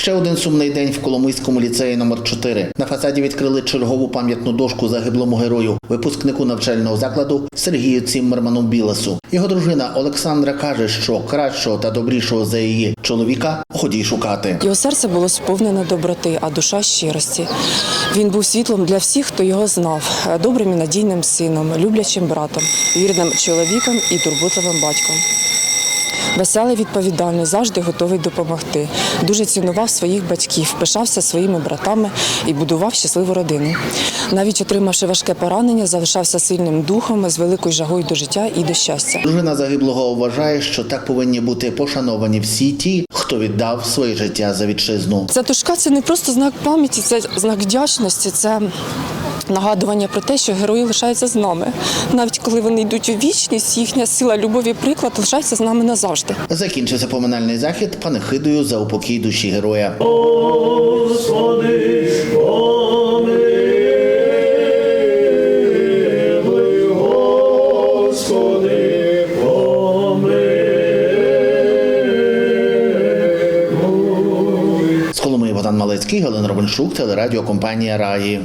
Ще один сумний день в Коломийському ліцеї номер 4 На фасаді відкрили чергову пам'ятну дошку загиблому герою, випускнику навчального закладу Сергію Ціммерману Білесу. Його дружина Олександра каже, що кращого та добрішого за її чоловіка ході шукати. Його серце було сповнене доброти, а душа щирості. Він був світлом для всіх, хто його знав, добрим і надійним сином, люблячим братом, вірним чоловіком і турботливим батьком. Веселий, відповідальний, завжди готовий допомогти. Дуже цінував своїх батьків, пишався своїми братами і будував щасливу родину. Навіть отримавши важке поранення, залишався сильним духом з великою жагою до життя і до щастя. Дружина загиблого вважає, що так повинні бути пошановані всі ті, хто віддав своє життя за вітчизну. Ця тушка це не просто знак пам'яті, це знак вдячності, це нагадування про те, що герої лишаються з нами. Навіть коли вони йдуть у вічність, їхня сила, любов і приклад лишаються з нами назавжди. Закінчився поминальний захід панихидою за упокій душі героя. З Коломиї Богдан Малецький, Галина Робиншук, телерадіокомпанія Раї.